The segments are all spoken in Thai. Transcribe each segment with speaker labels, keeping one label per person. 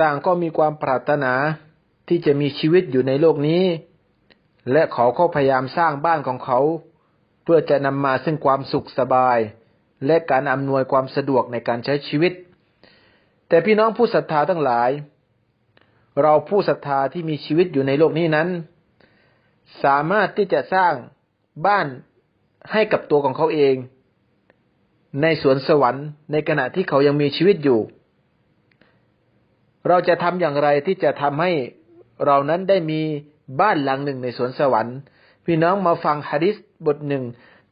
Speaker 1: ต่างก็มีความปรารถนาที่จะมีชีวิตอยู่ในโลกนี้ และเขาก็พยายามสร้างบ้านของเขา เพื่อจะนำมาซึ่งความสุขสบาย และการอำนวยความสะดวกในการใช้ชีวิต แต่พี่น้องผู้ศรัทธาทั้งหลาย เราผู้ศรัทธาที่มีชีวิตอยู่ในโลกนี้นั้น สามารถที่จะสร้างบ้านให้กับตัวของเขาเอง ในสวนสวรรค์ในขณะที่เขายังมีชีวิตอยู่ เราจะทำอย่างไรที่จะทำให้เรานั้นได้มีบ้านหลังหนึ่งในสวนสวรรค์ พี่น้องมาฟังฮะดิษบทหนึ่ง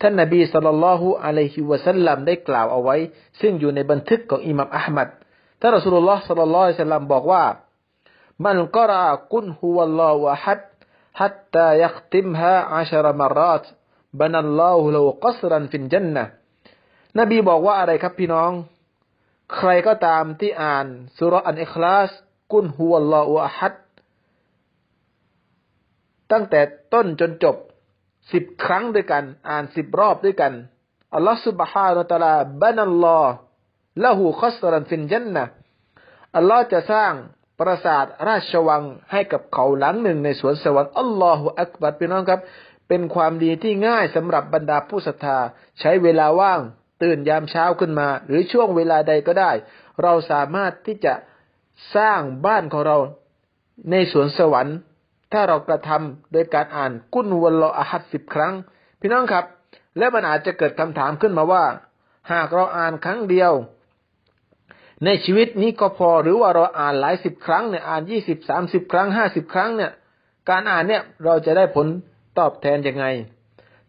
Speaker 1: ท่านนบีสุลต่านละฮุอะลัยฮิวะสัลลัมได้กล่าวเอาไว้ ซึ่งอยู่ในบันทึกของอิหมัมอัลมัดท่านรอสูลุลลอฮ์สัลลัลลอฮุอะลัยฮิวะสัลลัมบอกว่า มันกรอะกุนฮุวัลลอฮุอะฮัด حتى يختمها عشر مرات بنى الله له قصرا في الجنة นบีบอกว่าอะไรครับพี่น้อง ใครก็ตามที่อ่านสุรอันอคลาส กุนฮุวลลอฮุอะฮัดตั้งแต่ต้นจนจบสิบครั้งด้วยกัน อ่านสิบรอบด้วยกันอัลลอฮฺสุบฮานะตาลาบันัลลอฮ์ละหูคอสรันฟินจันนะอัลลอฮ์จะสร้างปราสาทราชวังให้กับเขาหลังหนึ่งในสวนสวรรค์อัลลอฮฺอักบัดพี่น้องครับ เป็นความดีที่ง่ายสำหรับบรรดาผู้ศรัทธา ใช้เวลาว่าง ตื่นยามเช้าขึ้นมา หรือช่วงเวลาใดก็ได้ เราสามารถที่จะสร้างบ้านของเราในสวนสวรรค์ ถ้าเรากระทำโดยการอ่านกุนวัลลออาฮัดสิบครั้ง พี่น้องครับ และมันอาจจะเกิดคำถามขึ้นมาว่า หากเราอ่านครั้งเดียว ในชีวิตนี้ก็พอหรือว่าเราอ่านหลายสิบครั้งเนี่ยอ่านยี่สิบสามสิบครั้งห้าสิบครั้งเนี่ย การอ่านเนี่ยเราจะได้ผลตอบแทนยังไง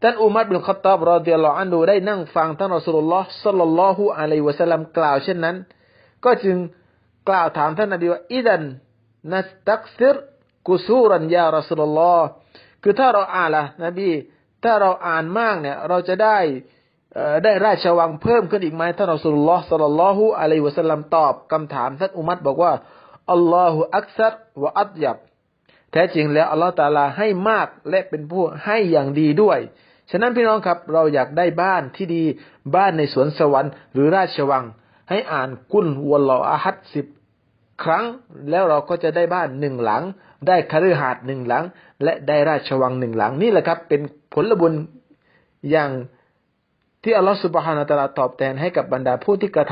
Speaker 1: ท่านอุมัรบินขตอบรอเดียลอันดูได้นั่งฟังท่านรอสุลลอฮ์สัลลัลลอฮุอะลัยวะสัลลัมกล่าวเช่นนั้น ก็จึงกล่าวถามท่านนบีว่าอิดันนัสตักซิรกุซูรันยารอสุลลอฮ์คือถ้าเราอ่านละนบี ถ้าเราอ่านมากเนี่ย เราจะได้ได้ราชวังเพิ่มขึ้นอีกไหมท่านรอสุลลอฮ์สัลลัลลอฮุอะลัยวะสัลลัมตอบคำถามท่านอุมัรบอกว่าอัลลอฮุอักซัรวะอัตยับ ท้จริงแล้วอัลลอฮฺตาลาให้มากและเป็นผู้ให้อย่างดีด้วย ฉะนั้นพี่น้องครับเราอยากได้บ้านที่ดีบ้านในสวนสวรรค์หรือราชวัง ให้อ่านกุนวลลออาฮัดสิบครั้ง แล้วเราก็จะได้บ้านหนึ่งหลัง ได้คฤหาสน์หนึ่งหลัง และได้ราชวังหนึ่งหลังนี่แหละครับ เป็นผลบุญอย่างที่อัลลอฮฺสุบฮานาตะลาตอบแทนให้กับบรรดาผู้ที่กระท